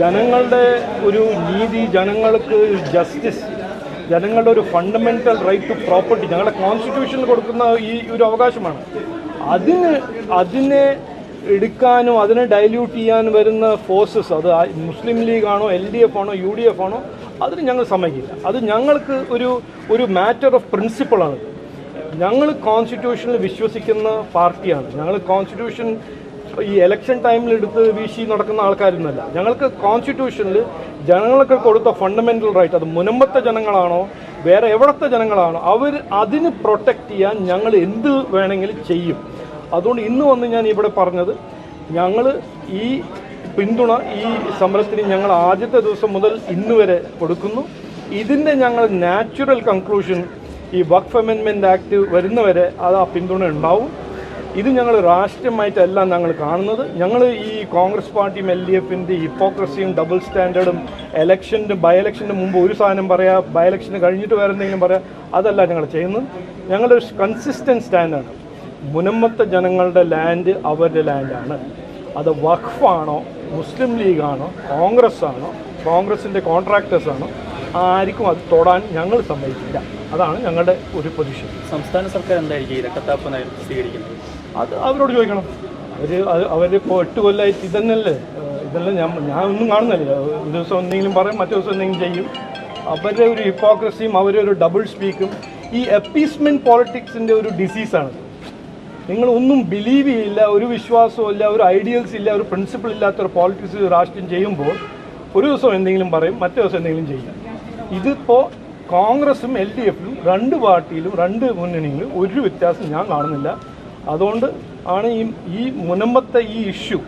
ജനങ്ങളുടെ ഒരു നീതി ജനങ്ങൾക്ക് ജസ്റ്റിസ് ജനങ്ങളുടെ ഒരു ഫണ്ടമെന്റൽ റൈറ്റ് ടു പ്രോപ്പർട്ടി ഞങ്ങളുടെ കോൺസ്റ്റിറ്റ്യൂഷനിൽ കൊടുക്കുന്ന ഈ ഒരു അവകാശമാണ്. അതിന് അതിനെ എടുക്കാനും അതിനെ ഡൈല്യൂട്ട് ചെയ്യാൻ വരുന്ന ഫോഴ്സസ് അത് മുസ്ലിം ലീഗ് ആണോ എൽ ഡി എഫ് ആണോ യു ഡി എഫ് ആണോ അതിന് ഞങ്ങൾ സമ്മതിക്കില്ല. അത് ഞങ്ങൾക്ക് ഒരു ഒരു മാറ്റർ ഓഫ് പ്രിൻസിപ്പിളാണ് ഞങ്ങൾ കോൺസ്റ്റിറ്റ്യൂഷനിൽ വിശ്വസിക്കുന്ന പാർട്ടിയാണ്. ഞങ്ങൾ കോൺസ്റ്റിറ്റ്യൂഷൻ ഈ ഇലക്ഷൻ ടൈമിൽ എടുത്ത് വീശി നടക്കുന്ന ആൾക്കാരൊന്നുമല്ല. ഞങ്ങൾക്ക് കോൺസ്റ്റിറ്റ്യൂഷനിൽ ജനങ്ങൾക്ക് കൊടുത്ത ഫണ്ടമെന്റൽ റൈറ്റ് അത് മുനമ്പത്തെ ജനങ്ങളാണോ വേറെ എവിടത്തെ ജനങ്ങളാണോ അവർ അതിന് പ്രൊട്ടക്റ്റ് ചെയ്യാൻ ഞങ്ങൾ എന്ത് വേണമെങ്കിലും ചെയ്യും. അതുകൊണ്ട് ഇന്ന് വന്ന് ഞാൻ ഇവിടെ പറഞ്ഞത് ഞങ്ങൾ ഈ പിന്തുണ ഈ സമരത്തിന് ഞങ്ങൾ ആദ്യത്തെ ദിവസം മുതൽ ഇന്ന് വരെ കൊടുക്കുന്നു. ഇതിന്റെ ഞങ്ങൾ നാച്ചുറൽ കൺക്ലൂഷൻ ഈ വഖഫ് അമെൻമെന്റ് ആക്ട് വരുന്നവരെ അത് ആ പിന്തുണ ഉണ്ടാവും. ഇത് ഞങ്ങൾ രാഷ്ട്രീയമായിട്ടല്ല ഞങ്ങൾ കാണുന്നത്. ഞങ്ങൾ ഈ കോൺഗ്രസ് പാർട്ടിയും എൽ ഡി എഫിന്റെ ഹിപ്പോക്രസിയും ഡബിൾ സ്റ്റാൻഡേർഡും എലക്ഷന്റെ ബൈ ഇലക്ഷന്റെ മുമ്പ് ഒരു സാധനം പറയാം ബൈ ഇലക്ഷന് കഴിഞ്ഞിട്ട് വേറെ എന്തെങ്കിലും പറയാം അതല്ല ഞങ്ങൾ ചെയ്യുന്നത്. ഞങ്ങളുടെ കൺസിസ്റ്റന്റ് സ്റ്റാൻഡാണ് മുനമ്പത്തെ ജനങ്ങളുടെ ലാൻഡ് അവരുടെ ലാൻഡാണ് അത് വഖഫാണോ മുസ്ലിം ലീഗാണോ കോൺഗ്രസ് ആണോ കോൺഗ്രസിന്റെ കോൺട്രാക്ടേഴ്സാണോ ആർക്കും അത് തൊടാൻ ഞങ്ങൾ സമ്മതിക്കില്ല. അതാണ് ഞങ്ങളുടെ ഒരു പൊസിഷൻ സംസ്ഥാന സർക്കാർ എന്തായിരിക്കും ഇരട്ടത്താപ്പ് സ്വീകരിക്കുന്നത്? അത് അവരോട് ചോദിക്കണം. അവർ അവരിപ്പോൾ എട്ട് കൊല്ലമായിട്ട് ഇതന്നല്ലേ? ഇതെല്ലാം ഞാൻ ഞാൻ ഒന്നും കാണുന്നില്ല. ഒരു ദിവസം എന്തെങ്കിലും പറയും മറ്റു ദിവസം എന്തെങ്കിലും ചെയ്യും. അവരുടെ ഒരു ഹിപ്പോക്രസിയും അവരുടെ ഒരു ഡബിൾ സ്പീക്കും ഈ അപ്പീസ്മെന്റ് പോളിറ്റിക്സിന്റെ ഒരു ഡിസീസാണ് നിങ്ങൾ ഒന്നും ബിലീവ് ചെയ്യില്ല ഒരു വിശ്വാസവും ഇല്ല ഒരു ഐഡിയൽസ് ഇല്ല ഒരു പ്രിൻസിപ്പിൾ ഇല്ലാത്ത ഒരു പോളിറ്റിക്സ് രാഷ്ട്രീയം ചെയ്യുമ്പോൾ ഒരു ദിവസം എന്തെങ്കിലും പറയും മറ്റു ദിവസം എന്തെങ്കിലും ചെയ്യും. ഇതിപ്പോൾ കോൺഗ്രസും എൽ ഡി എഫിലും രണ്ട് പാർട്ടിയിലും രണ്ട് മുന്നണിയിലും ഒരു വ്യത്യാസം ഞാൻ കാണുന്നില്ല. അതുകൊണ്ട് ആണ് ഈ ഈ മുനമ്പത്തെ ഈ ഇഷ്യൂ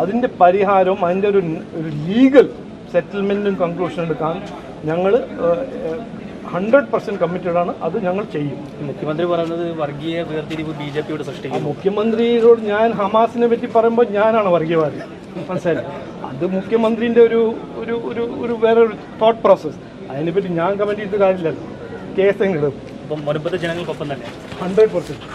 അതിന്റെ പരിഹാരവും അതിന്റെ ഒരു ഒരു ലീഗൽ സെറ്റിൽമെന്റും കൺക്ലൂഷൻ എടുക്കാൻ ഞങ്ങൾ ഹൺഡ്രഡ് പെർസെന്റ് കമ്മിറ്റഡ് ആണ്. അത് ഞങ്ങൾ ചെയ്യും. മുഖ്യമന്ത്രി പറയുന്നത് വർഗീയ വേർതിരിവ് ബി ജെ പിയോട് സൃഷ്ടിക്കും മുഖ്യമന്ത്രിയോട് ഞാൻ ഹമാസിനെ പറ്റി പറയുമ്പോൾ ഞാനാണ് വർഗീയവാദി. മനസ്സിലായി അത് മുഖ്യമന്ത്രിന്റെ ഒരു ഒരു ഒരു ഒരു വേറെ ഒരു തോട്ട് പ്രോസസ്സ് അതിനെപ്പറ്റി ഞാൻ കമന്റ് ചെയ്തിട്ട് കാര്യമില്ലല്ലോ. കേസെങ്കിലും അപ്പം മുൻപത്തെ ജനങ്ങൾക്കൊപ്പം തന്നെ. Hundred percent